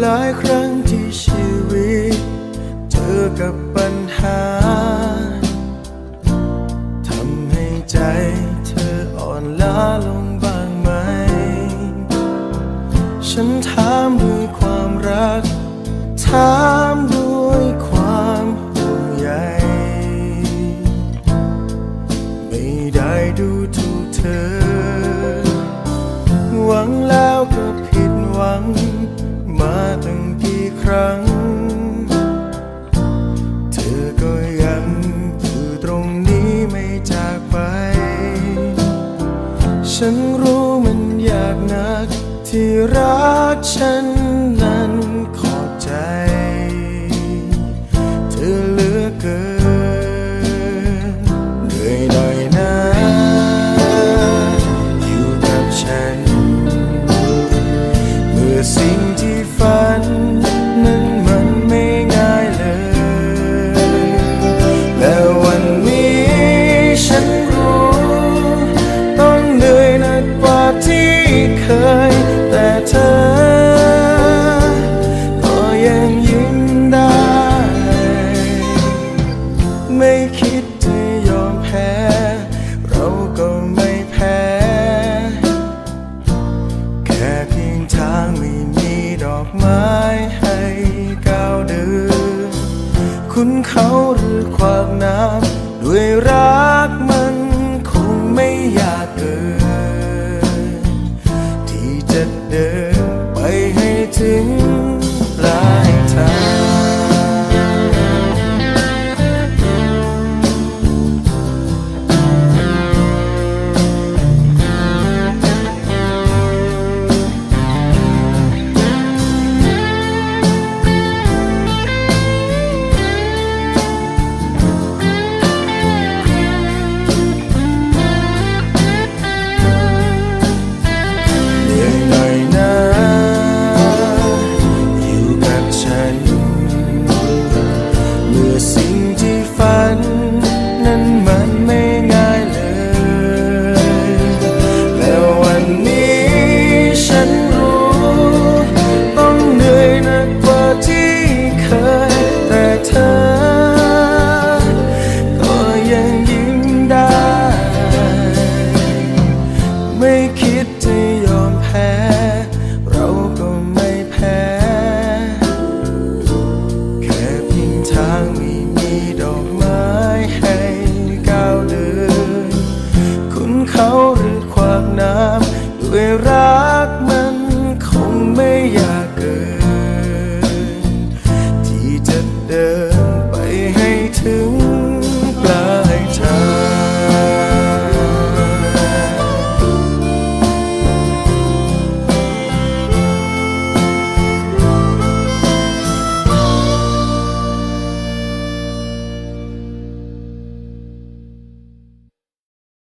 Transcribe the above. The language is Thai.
หลายครั้งที่ชีวิต เจอกับปัญหาทำให้ใจเธออ่อนล้าลงบ้างไหม ฉันถามด้ รั้ง เธอก็ยังอยู่ตรงนี้ไม่จากไป ฉันรู้มันยากนักที่รักฉันนั้นขอบใจ คิดจะยอมแพ้ เราก็ไม่แพ้ แค่เพียงทางไม่มีดอกไม้ให้ก้าวเดินคุณเขาหรือความน้ำด้วยรักมันคงไม่ยากเกิน ด้วยรักมันคงไม่ยากเกิน ที่จะเดิน